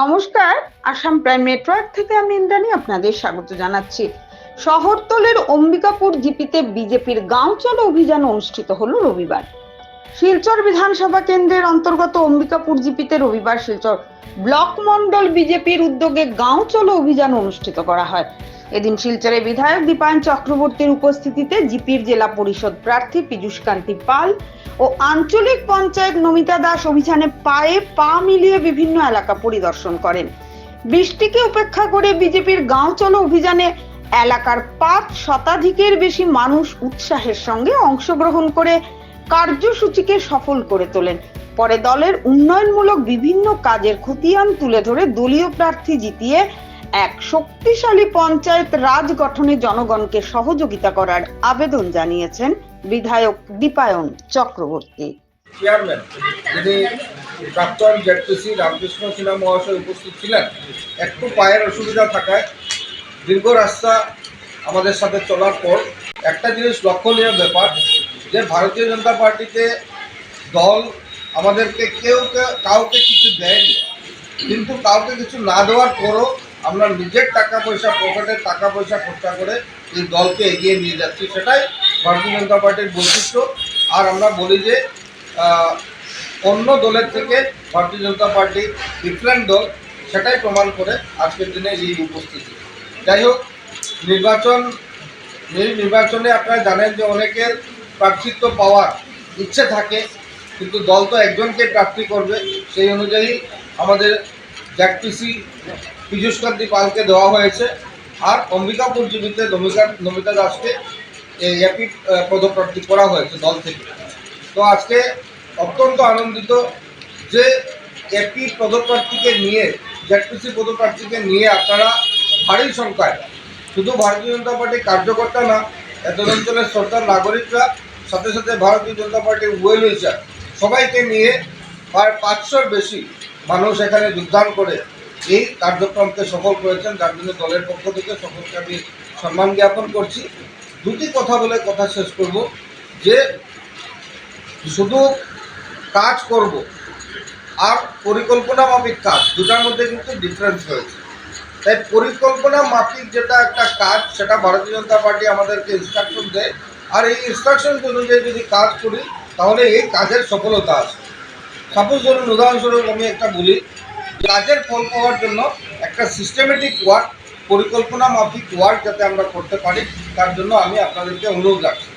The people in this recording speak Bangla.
নমস্কার, আসাম প্রাইম নেটওয়ার্ক থেকে আমি ইন্দ্রাণী আপনাদের স্বাগত জানাচ্ছি। শহরতলের অম্বিকাপুর জিপিতে বিজেপির গাঁও চলো অভিযান অনুষ্ঠিত হলো রবিবার। শিলচর বিধানসভা কেন্দ্রের অন্তর্গত অম্বিকাপুর জিপিতে রবিবার শিলচর ব্লক মন্ডল বিজেপির উদ্যোগে গাঁও চলো অভিযান অনুষ্ঠিত করা হয়। এদিন শিলচরে বিধায়ক দীপায়ন চক্রবর্তীর উপস্থিতিতে জিপির জেলা পরিষদ প্রার্থী পীযূষ কান্তি পাল ও আঞ্চলিক পঞ্চায়েত নমিতা দাস অভিযানে পায়ে পা মিলিয়ে বিভিন্ন এলাকা পরিদর্শন করেন। বৃষ্টিকে উপেক্ষা করে বিজেপির গাঁও চলো অভিযানে এলাকার পাঁচ শতাধিকের বেশি মানুষ উৎসাহের সঙ্গে অংশগ্রহণ করে কার্যসূচিকে সফল করে তোলেন। পরে দলের উন্নয়নমূলক বিভিন্ন কাজের খতিয়ান তুলে ধরে দলীয় প্রার্থী জিতিয়ে এক শক্তিশালী পঞ্চায়েত রাজ গঠনে জনগণকে সহযোগিতা করার আবেদন জানিয়েছেন বিধায়ক দীপায়ন চক্রবর্তী। চেয়ারম্যান যিনি রামকৃষ্ণ সিনহা মহাশয় উপস্থিত ছিলেন, একটু পায়ের অসুবিধা থাকায় দীর্ঘ রাস্তা আমাদের সাথে চলার পর একটা জিনিস লক্ষণীয় ব্যাপার, যে ভারতীয় জনতা পার্টিতে দল আমাদেরকে কেউ কাউকে কিছু দেয়নি। কিন্তু কাউকে কিছু না দেওয়ার পরও আমরা নিজের টাকা পয়সা পকেটের টাকা পয়সা খরচা করে এই দলকে এগিয়ে নিয়ে যাচ্ছি, সেটাই ভারতীয় জনতা পার্টির বৈশিষ্ট্য। আর আমরা বলি যে অন্য দলের থেকে ভারতীয় জনতা পার্টি ডিফারেন্ট দল, সেটাই প্রমাণ করে আজকের দিনে এই উপস্থিতি। যাই হোক, নির্বাচন, এই নির্বাচনে আপনারা জানেন যে অনেকের প্রার্থিত্ব পাওয়ার ইচ্ছে থাকে, কিন্তু দল তো একজনকে প্রার্থী করবে, সেই অনুযায়ী আমাদের জ্যাকপিসি পীযূষ কান্তি পালকে দেওয়া হয়েছে। আর অম্বিকাপুর জীবিতে নমিতা নমিতা দাসকে এপি পদপ্রার্থী করা হয়েছে দল থেকে। তো আজকে অত্যন্ত আনন্দিত যে এপি পদপ্রার্থীকে নিয়ে জ্যাকপিসি পদপ্রার্থীকে নিয়ে আপনারা ভারী সংখ্যায়, শুধু ভারতীয় জনতা পার্টির কার্যকর্তা না, এত অঞ্চলের সরকার নাগরিকরা, সাথে সাথে ভারতীয় জনতা পার্টির ওয়েল উইচার সবাইকে নিয়ে প্রায় পাঁচশোর বেশি মানুষ এখানে যোগদান করে এই কার্যক্রমকে সফল করেছেন যার জন্য দলের পক্ষ থেকে সকলকে আমি সম্মান জ্ঞাপন করছি। দুটি কথা বলে কথা শেষ করব, যে শুধু কাজ করব আর পরিকল্পনা মাফিক কাজ, দুটার মধ্যে কিন্তু ডিফারেন্স রয়েছে। তাই পরিকল্পনা মাফিক যেটা একটা কাজ, সেটা ভারতীয় জনতা পার্টি আমাদেরকে ইনস্ট্রাকশন দেয়। আর এই ইনস্ট্রাকশন অনুযায়ী যদি কাজ করি, তাহলে এই কাজের সফলতা আসে সাপোজ ধরুন, উদাহরণস্বরূপ আমি একটা বলি কাজের ফল পাওয়ার জন্য একটা সিস্টেমেটিক ওয়ার্ক পরিকল্পনা মাফিক ওয়ার্ক যাতে আমরা করতে পারি, তার জন্য আমি আপনাদেরকে অনুরোধ রাখছি।